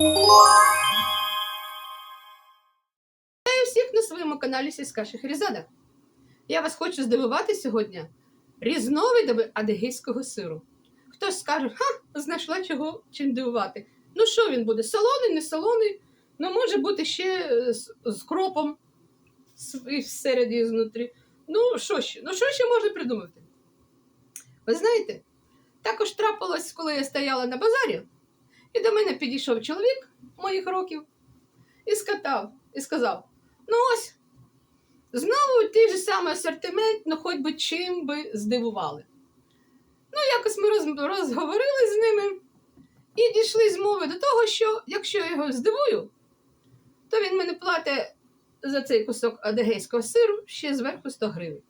Вітаю всіх на своєму каналі Сільська Шахерезада. Я вас хочу здивувати сьогодні різновидами адегейського сиру. Хтось скаже, ха, знайшла чого чим дивувати. Ну що він буде? Солоний, не солоний? Ну, може бути ще е, з, з кропом всередині і знутрі. Ну, що ще? Ну, що ще можна придумати? Ви знаєте, також трапилось, коли я стояла на базарі, і до мене підійшов чоловік моїх років і скатав, і сказав: ну ось, знову той же самий асортимент, ну хоч би чим би здивували. Ну, якось ми роз, розговорили з ними і дійшли з мови до того, що якщо я його здивую, то він мене платить за цей кусок адегейського сиру ще зверху 100 гривень.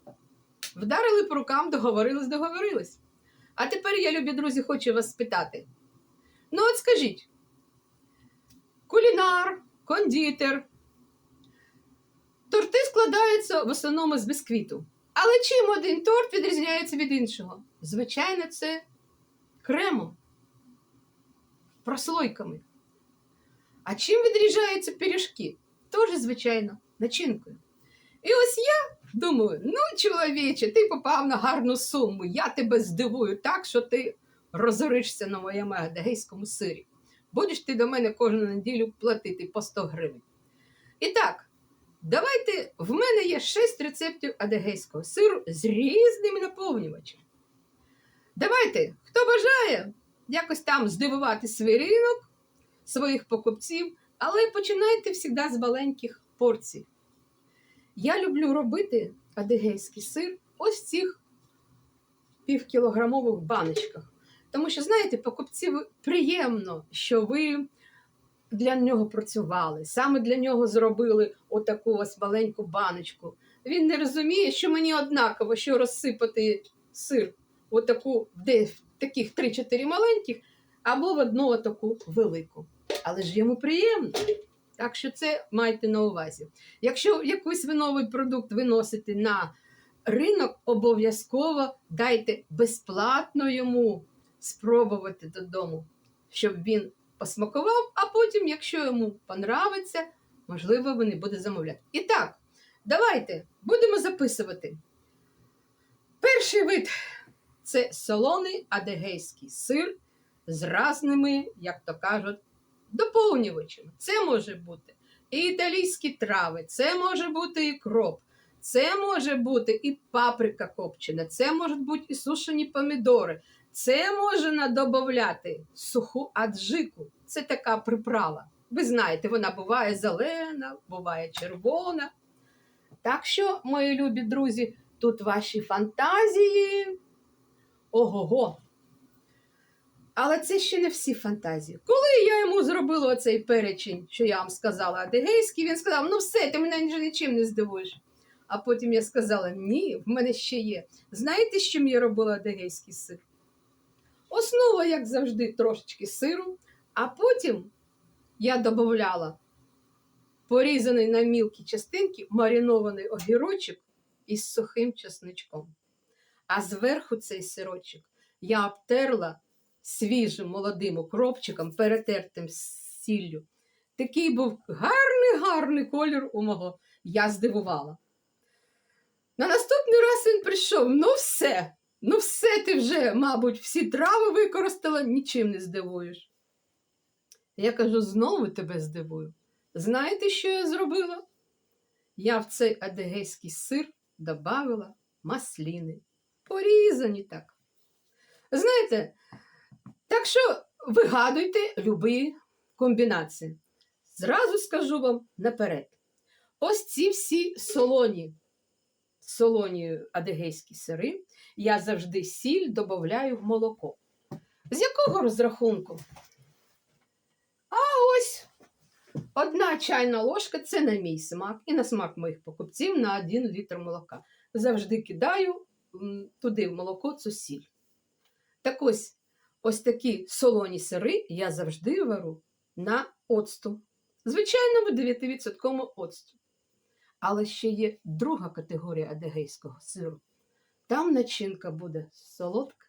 Вдарили по рукам, договорились, договорились. А тепер я, любі друзі, хочу вас спитати. Ну, от скажіть, кулінар, кондитер. Торти складаються в основному з бісквіту. Але чим один торт відрізняється від іншого? Звичайно, це кремом, прослойками. А чим відрізняються пиріжки? Теж, звичайно, начинкою. І ось я думаю: ну, чоловіче, ти попав на гарну суму. Я тебе здивую так, що ти розоришся на моєму адегейському сирі. Будеш ти до мене кожну неділю платити по 100 гривень. І так, давайте в мене є 6 рецептів адегейського сиру з різними наповнювачами. Давайте, хто бажає якось там здивувати свій ринок, своїх покупців, але починайте завжди з маленьких порцій. Я люблю робити адегейський сир ось в цих півкілограмових баночках. Тому що, знаєте, покупців приємно, що ви для нього працювали, саме для нього зробили отаку ось маленьку баночку. Він не розуміє, що мені однаково, що розсипати сир отаку, де таких 3-4 маленьких, або в одну таку велику. Але ж йому приємно. Так що це майте на увазі. Якщо якийсь ви новий продукт виносите на ринок, обов'язково дайте безплатно йому спробувати додому, щоб він посмакував, а потім, якщо йому понравиться, можливо, він і буде замовляти. І так, давайте будемо записувати. Перший вид це солоний адегейський сир з разними, як то кажуть, доповнювачами. Це може бути і італійські трави, це може бути і кроп, це може бути і паприка копчена, це можуть бути і сушені помідори. Це можна додати суху аджику. Це така приправа. Ви знаєте, вона буває зелена, буває червона. Так що, мої любі друзі, тут ваші фантазії. Ого-го. Але це ще не всі фантазії. Коли я йому зробила оцей перечень, що я вам сказала, адегейський, він сказав: ну все, ти мене вже нічим не здивуєш. А потім я сказала: ні, в мене ще є. Знаєте, з чим я робила адегейський сир? Основа, як завжди, трошечки сиру, а потім я додавала порізаний на мілкі частинки маринований огірочок із сухим чесничком. А зверху цей сирочок я обтерла свіжим молодим укропчиком, перетертим сіллю. Такий був гарний, гарний колір у мого. Я здивувала. На наступний раз він прийшов: ну все, ну все ти вже, мабуть, всі трави використала, нічим не здивуєш. Я кажу, знову тебе здивую. Знаєте, що я зробила? Я в цей адегейський сир додавила масліни. Порізані так. Знаєте, так що вигадуйте любі комбінації. Зразу скажу вам наперед. Ось ці всі солоні, солоні адегейські сири, я завжди сіль додаю в молоко. З якого розрахунку? А ось одна чайна ложка це на мій смак і на смак моїх покупців на 1 літр молока. Завжди кидаю туди в молоко цю сіль. Так ось, ось такі солоні сири я завжди вару на оцту. Звичайному 9% оцту. Але ще є друга категорія адегейського сиру. Там начинка буде солодка.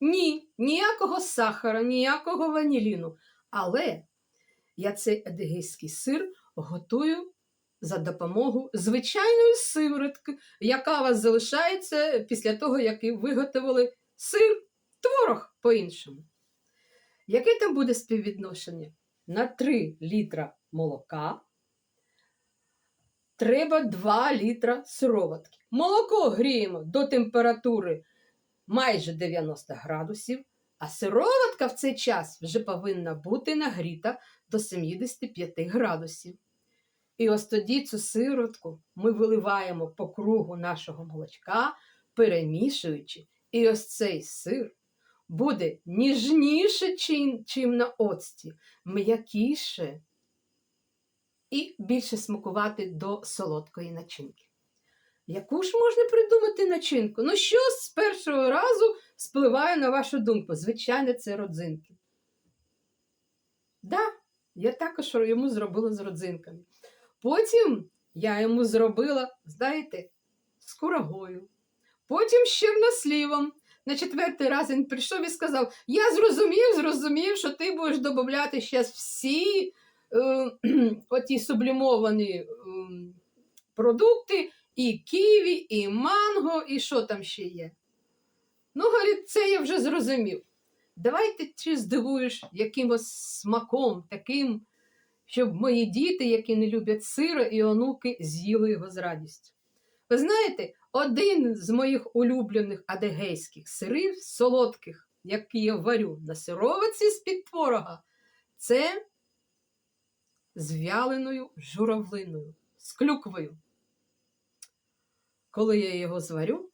Ні, ніякого сахара, ніякого ваніліну. Але Я цей адигейський сир готую за допомогою звичайної сиворотки, яка у вас залишається після того, як ви виготовили сир, творог по-іншому. Яке там буде співвідношення? На 3 літра молока треба 2 літра сироватки. Молоко гріємо до температури майже 90 градусів, а сироватка в цей час вже повинна бути нагріта до 75 градусів. І ось тоді цю сироватку ми виливаємо по кругу нашого молочка, перемішуючи, і ось цей сир буде ніжніше, чим, чим на оцті, м'якіше і більше смакувати до солодкої начинки. Яку ж можна придумати начинку? Ну, що з першого разу спливає на вашу думку? Звичайно, це родзинки. Да, я також йому зробила з родзинками. Потім я йому зробила, знаєте, з курагою. Потім з чорнослівом. На четвертий раз він прийшов і сказав: Я зрозумів, зрозумів, що ти будеш додати зараз всі оті сублімовані е, продукти, і ківі, і манго, і що там ще є. Ну, говорить, це я вже зрозумів. Давайте чи здивуєш якимось смаком таким, щоб мої діти, які не люблять сира, і онуки з'їли його з радістю. Ви знаєте, один з моїх улюблених адегейських сирів, солодких, які я варю на сировиці з-під творога, це з вяленою журавлиною, з клюквою. Коли я його зварю,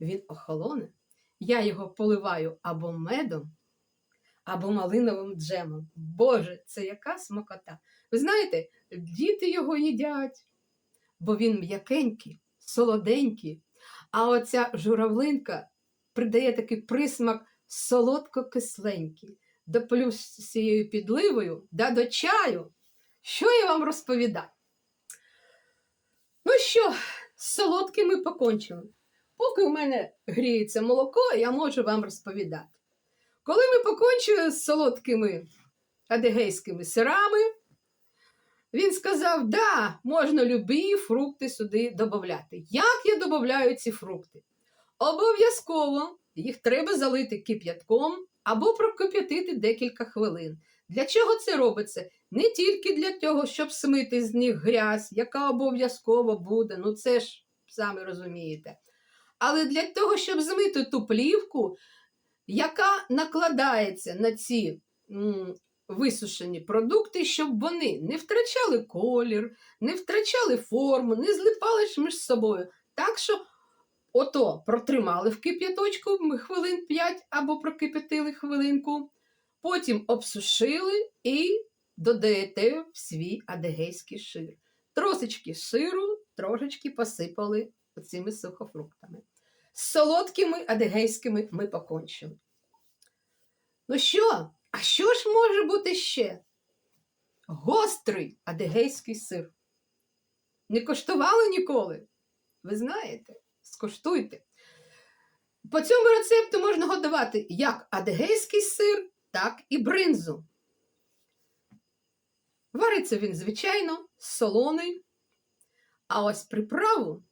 він охолоне, я його поливаю або медом, або малиновим джемом. Боже, це яка смакота! Ви знаєте, діти його їдять, бо він м'якенький, солоденький, а оця журавлинка придає такий присмак солодко-кисленький. До плюс з цією підливою, да до чаю. Що я вам розповідаю? Ну що, з солодкими покончили. Поки у мене гріється молоко, я можу вам розповідати. Коли ми покончили з солодкими адегейськими сирами, він сказав, да, можна любі фрукти сюди додати. Як я додаю ці фрукти? Обов'язково їх треба залити кип'ятком або прокип'ятити декілька хвилин. Для чого це робиться? Не тільки для того, щоб смити з них грязь, яка обов'язково буде, ну це ж самі розумієте. Але для того, щоб змити ту плівку, яка накладається на ці м, висушені продукти, щоб вони не втрачали колір, не втрачали форму, не злипали ж між собою. Так що ото протримали в кип'яточку хвилин 5 або прокип'ятили хвилинку, потім обсушили і додаєте в свій адегейський шир. Трошечки сиру, трошечки посипали цими сухофруктами. З солодкими адегейськими ми покончили. Ну що, а що ж може бути ще? Гострий адегейський сир. Не коштували ніколи? Ви знаєте, скоштуйте. По цьому рецепту можна готувати як адегейський сир, так і бринзу. Вариться він, звичайно, солоний. А ось приправу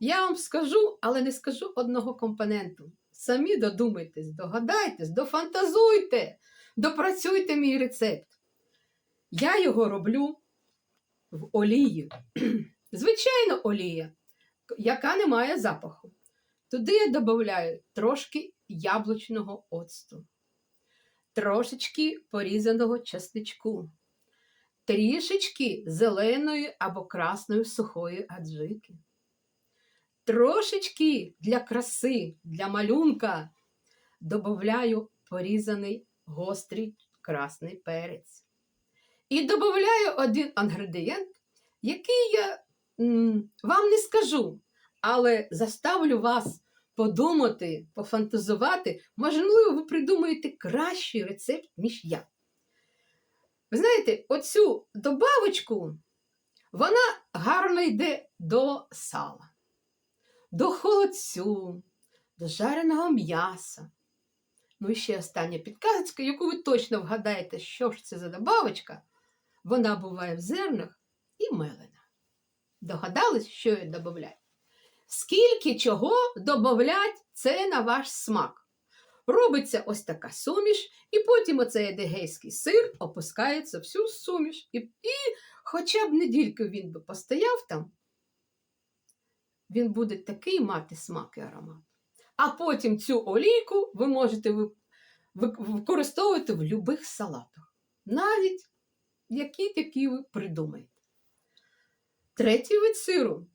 я вам скажу, але не скажу одного компоненту. Самі додумайтесь, догадайтесь, дофантазуйте, допрацюйте мій рецепт. Я його роблю в олії. Звичайно, олія, яка не має запаху. Туди я додаю трошки яблучного оцту, трошечки порізаного чесничку, трішечки зеленої або красної сухої аджики. Трошечки для краси, для малюнка додаю порізаний гострий красний перець. І додаю один інгредієнт, який я вам не скажу, але заставлю вас подумати, пофантазувати. Можливо, ви придумаєте кращий рецепт, ніж я. Ви знаєте, оцю добавочку, вона гарно йде до сала до холодцю, до жареного м'яса. Ну і ще остання підказочка, яку ви точно вгадаєте, що ж це за добавочка, Вона буває в зернах і мелена. Догадались, що я додаю? Скільки чого додать, це на ваш смак. Робиться ось така суміш, і потім оцей едегейський сир опускається всю суміш. І, і хоча б недільку він би постояв там, він буде такий мати смак і аромат. А потім цю олійку ви можете ви- ви- використовувати в будь-яких салатах. Навіть які такі ви придумаєте. Третій вид сиру.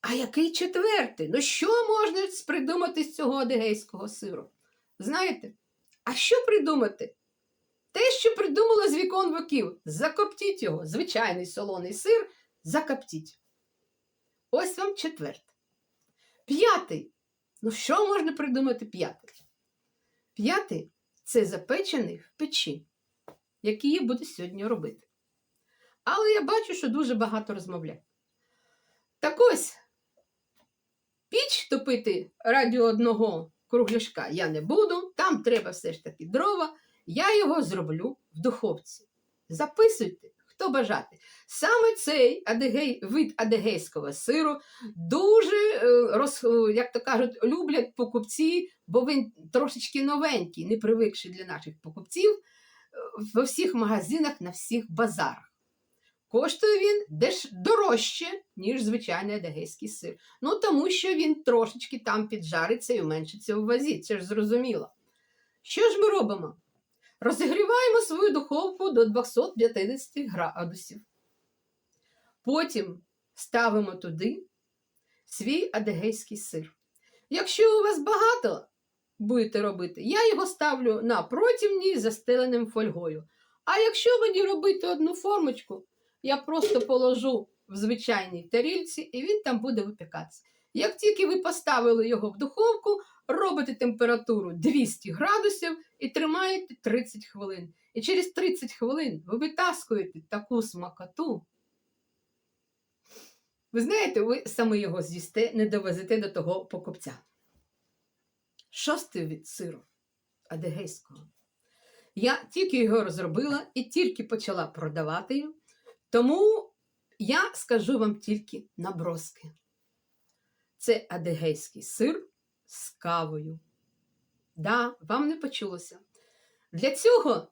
А який четвертий? Ну що можна придумати з цього адегейського сиру? Знаєте? А що придумати? Те, що придумали з вікон віків. Закоптіть його, звичайний солоний сир, закоптіть. Ось вам четвертий. П'ятий. Ну, що можна придумати п'ятий? П'ятий це запечений в печі, який я буду сьогодні робити. Але я бачу, що дуже багато розмовляю. Так ось, піч топити раді одного кругляшка я не буду, там треба все ж таки дрова. Я його зроблю в духовці. Записуйте, хто бажати. Саме цей адегей, вид адегейського сиру дуже, е, роз, е, як то кажуть, люблять покупці, бо він трошечки новенький, не привикший для наших покупців е, во всіх магазинах, на всіх базарах. Коштує він деш дорожче, ніж звичайний адегейський сир. Ну тому що він трошечки там піджариться і уменшиться у вазі, це ж зрозуміло. Що ж ми робимо? Розігріваємо свою духовку до 250 градусів. Потім ставимо туди свій адегейський сир. Якщо у вас багато будете робити, я його ставлю на противні застеленим фольгою. А якщо мені робити одну формочку, я просто положу в звичайній тарільці і він там буде випікатися. Як тільки ви поставили його в духовку, робите температуру 200 градусів і тримаєте 30 хвилин. І через 30 хвилин ви витаскуєте таку смакоту. Ви знаєте, ви саме його з'їсте, не довезете до того покупця. Шостий від сиру адегейського. Я тільки його розробила і тільки почала продавати його, тому я скажу вам тільки наброски. Це адегейський сир з кавою. Да, вам не почулося. Для цього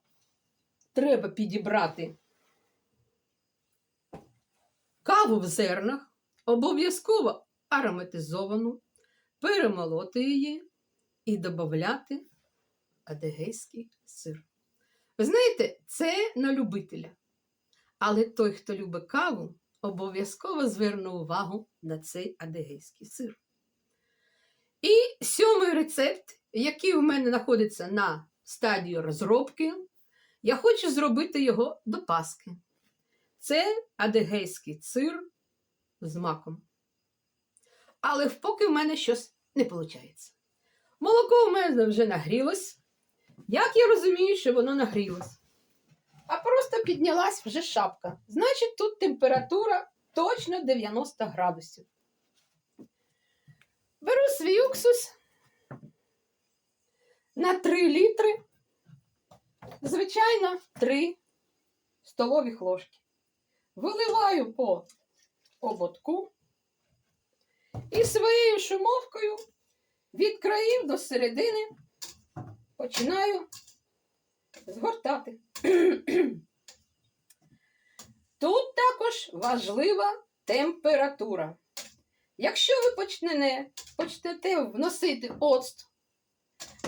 треба підібрати каву в зернах, обов'язково ароматизовану, перемолоти її і додати адегейський сир. Ви знаєте, це на любителя. Але той, хто любить каву, обов'язково зверне увагу на цей адегейський сир. І сьомий рецепт, який у мене знаходиться на стадії розробки, я хочу зробити його до Паски. Це адегейський сир з маком. Але поки в мене щось не виходить. Молоко у мене вже нагрілось. Як я розумію, що воно нагрілось? А просто піднялась вже шапка. Значить, тут температура точно 90 градусів. Беру свій уксус на 3 літри, звичайно, 3 столові ложки. Виливаю по ободку і своєю шумовкою від країв до середини починаю згортати. Тут також важлива температура. Якщо ви почнете, почнете вносити оцт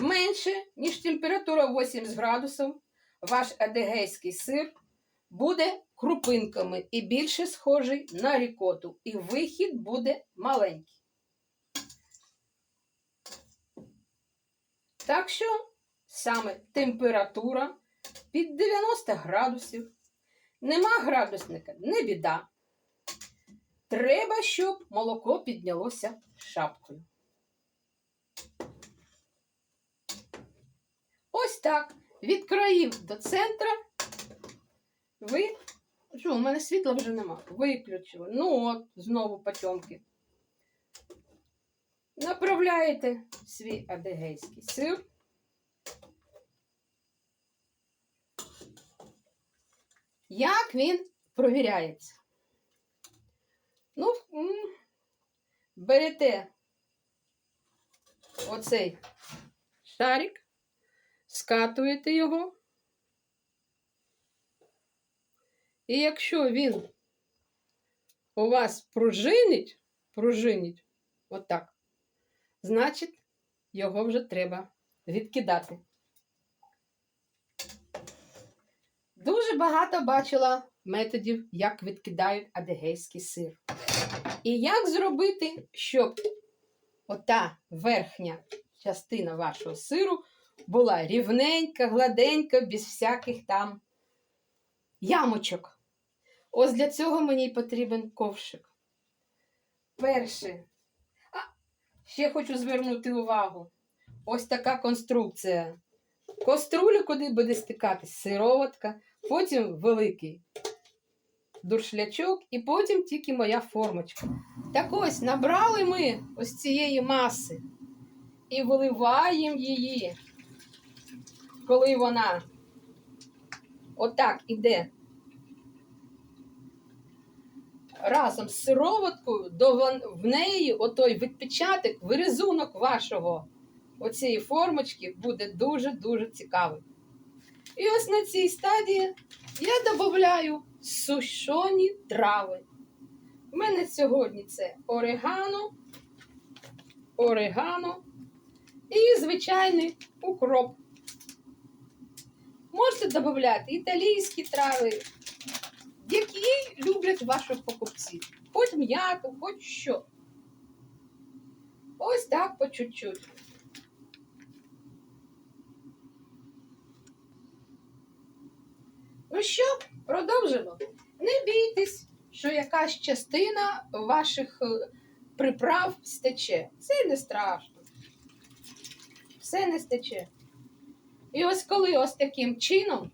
менше, ніж температура 80 градусів, ваш адегейський сир буде крупинками і більше схожий на рікоту, і вихід буде маленький. Так що саме температура під 90 градусів. Нема градусника, не біда. Треба, щоб молоко піднялося шапкою. Ось так. Від країв до центра ви. Що, у мене світла вже нема. Виключила. Ну от, знову потьомки. Направляєте свій адегейський сир. Як він провіряється? Ну, берете оцей шарик, скатуєте його. І якщо він у вас пружинить, пружинить отак, значить, його вже треба відкидати. Дуже багато бачила методів, як відкидають адегейський сир. І як зробити, щоб ота верхня частина вашого сиру була рівненька, гладенька, без всяких там ямочок. Ось для цього мені потрібен ковшик. Перше. А, ще хочу звернути увагу. Ось така конструкція. Каструлю, куди буде стикатись сироватка, потім великий дуршлячок, і потім тільки моя формочка. Так ось набрали ми ось цієї маси і виливаємо її, коли вона отак іде разом з сироваткою, до в неї отой відпечаток, вирізунок вашого оцієї формочки буде дуже-дуже цікавий. І ось на цій стадії я додаю сушоні трави. У мене сьогодні це орегано, орегано і звичайний укроп. Можете додати італійські трави, які люблять ваші покупці. Хоч м'яко, хоч що. Ось так по чуть-чуть. Ну що, продовжимо. Не бійтесь, що якась частина ваших е, приправ стече. Це не страшно. Все не стече. І ось коли ось таким чином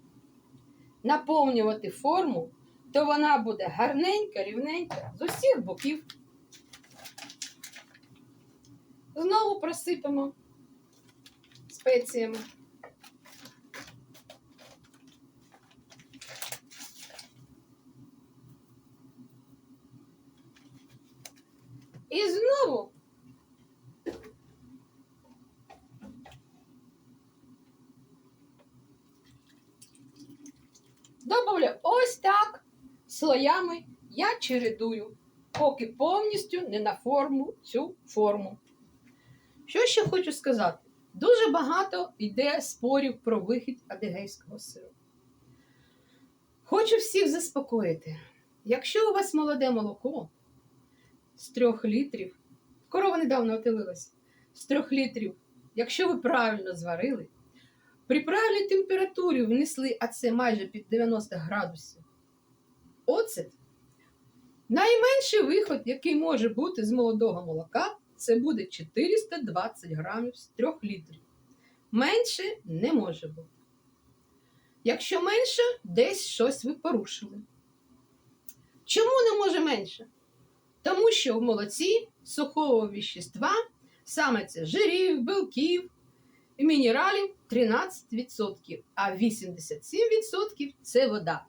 наповнювати форму, то вона буде гарненька, рівненька з усіх боків. Знову просипемо спеціями. І знову добавлю ось так слоями я чередую, поки повністю не наформу цю форму. Що ще хочу сказати? Дуже багато йде спорів про вихід адигейського сиру. Хочу всіх заспокоїти. Якщо у вас молоде молоко з трьох літрів, корова недавно отелилась, з трьох літрів, якщо ви правильно зварили, при правильній температурі внесли, а це майже під 90 градусів, оцет, найменший виход, який може бути з молодого молока, це буде 420 грамів з 3 літрів. Менше не може бути. Якщо менше, десь щось ви порушили. Чому не може менше? Тому що в молоці сухого віщества, саме це жирів, білків і мінералів 13%, а 87% це вода.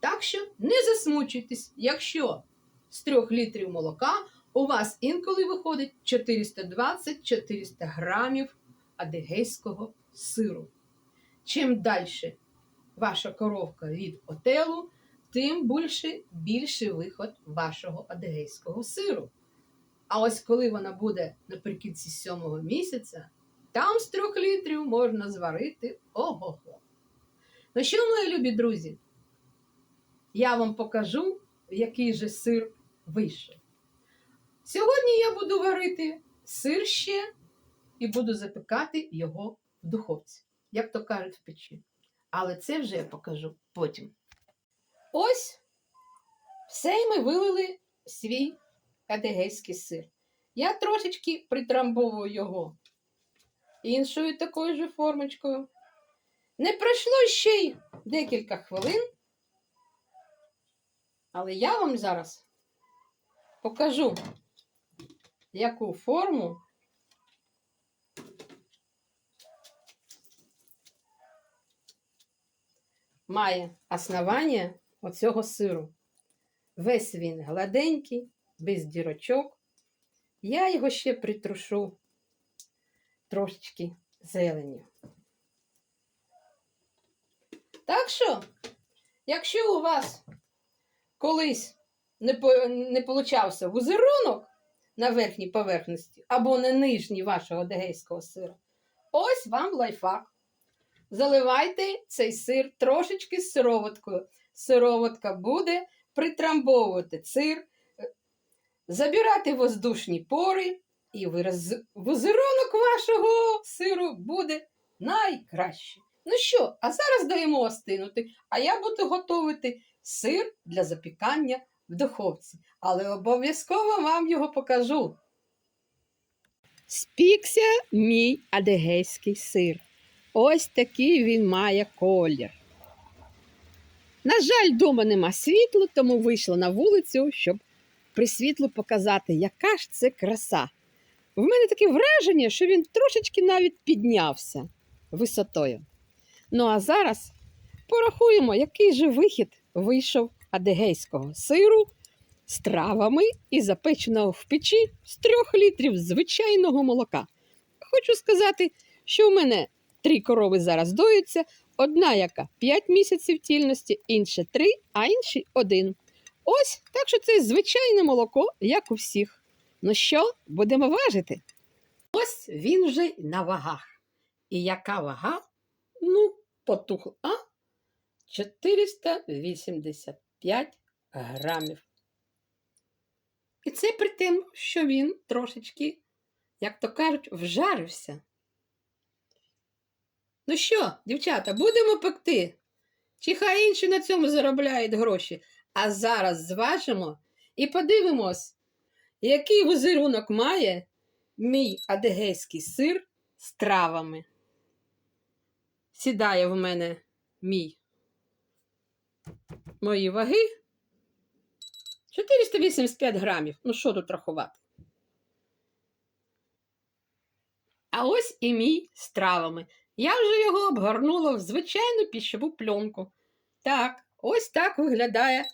Так що не засмучуйтесь, якщо з 3 літрів молока у вас інколи виходить 420-400 грамів адигейського сиру. Чим далі ваша коровка від отелу, тим більше, більший виход вашого адигейського сиру. А ось коли вона буде наприкінці сьомого місяця, там з трьох літрів можна зварити ого-го. Ну що, мої любі друзі? Я вам покажу, який же сир вийшов. Сьогодні я буду варити сир ще і буду запікати його в духовці, як то кажуть, в печі. Але це вже я покажу потім. Ось все і ми вилили свій адегейський сир. Я трошечки притрамбовую його іншою такою же формочкою. Не пройшло ще й декілька хвилин, але я вам зараз покажу, яку форму має основання оцього сиру. Весь він гладенький, без дірочок. Я його ще притрушу трошечки зеленю. Так що, якщо у вас колись не, не получався вузерунок на верхній поверхності або на нижній вашого дегейського сира, ось вам лайфхак. Заливайте цей сир трошечки з сироваткою. Сироватка буде притрамбовувати сир, е, забирати воздушні пори, і вираз... візерунок вашого сиру буде найкращий. Ну що, а зараз даємо остинути, а я буду готувати сир для запікання в духовці, але обов'язково вам його покажу. Спікся мій адегейський сир. Ось такий він має колір. На жаль, дома нема світла, тому вийшла на вулицю, щоб при світлу показати, яка ж це краса. В мене таке враження, що він трошечки навіть піднявся висотою. Ну а зараз порахуємо, який же вихід вийшов адегейського сиру з травами і запеченого в печі з трьох літрів звичайного молока. Хочу сказати, що в мене три корови зараз доються, одна яка 5 місяців тільності, інша 3, а інший один. Ось так що це звичайне молоко, як у всіх. Ну що, будемо важити? Ось він вже на вагах. І яка вага? Ну, потухла. А? 485 грамів. І це при тим, що він трошечки, як то кажуть, вжарився. Ну що, дівчата, будемо пекти? Чи хай інші на цьому заробляють гроші? А зараз зважимо і подивимось, який візерунок має мій адегейський сир з травами. Сідає в мене мій мої ваги 485 грамів. Ну, що тут рахувати? А ось і мій з травами. Я вже його обгорнула в звичайну піщову пленку. Так, ось так виглядає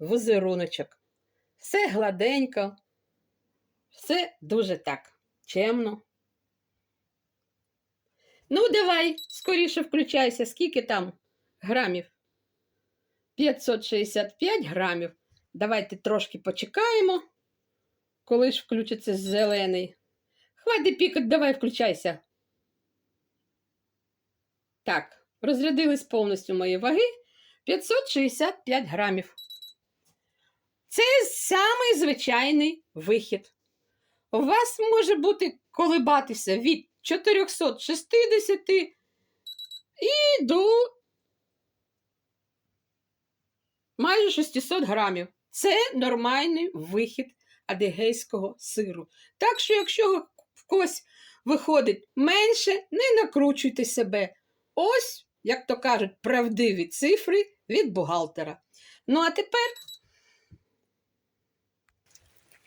візеруночок. Все гладенько, все дуже так чемно. Ну, давай, скоріше включайся, скільки там грамів? 565 грамів. Давайте трошки почекаємо, коли ж включиться зелений. Хватить пікати, давай включайся. Так, розрядились повністю мої ваги 565 грамів. Це самий звичайний вихід. У вас може бути колебатися від 460 і до майже 600 грамів. Це нормальний вихід адегейського сиру. Так що, якщо в когось виходить менше, не накручуйте себе. Ось, як то кажуть, правдиві цифри від бухгалтера. Ну, а тепер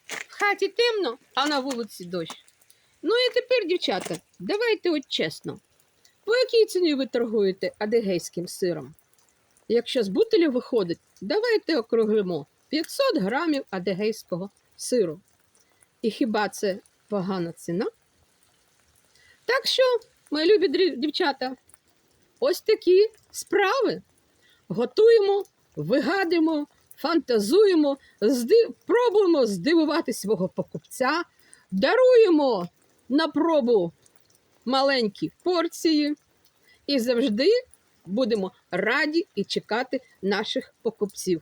в хаті темно, а на вулиці дощ. Ну і тепер, дівчата, давайте от чесно. По якій ціні ви торгуєте адегейським сиром? Якщо з бутилю виходить, давайте округлимо 500 грамів адегейського сиру. І хіба це погана ціна? Так що, мої любі дівчата, ось такі справи. Готуємо, вигадуємо, фантазуємо, зди... пробуємо здивувати свого покупця, даруємо на пробу маленькі порції і завжди будемо раді і чекати наших покупців.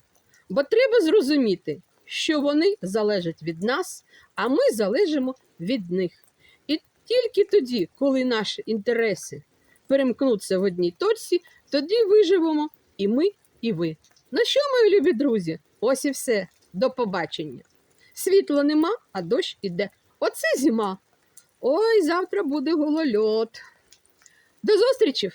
Бо треба зрозуміти, що вони залежать від нас, а ми залежимо від них. І тільки тоді, коли наші інтереси перемкнуться в одній точці, тоді виживемо і ми, і ви. Ну що, мої любі друзі? Ось і все. До побачення. Світла нема, а дощ іде. Оце зима. Ой, завтра буде голольот. До зустрічі!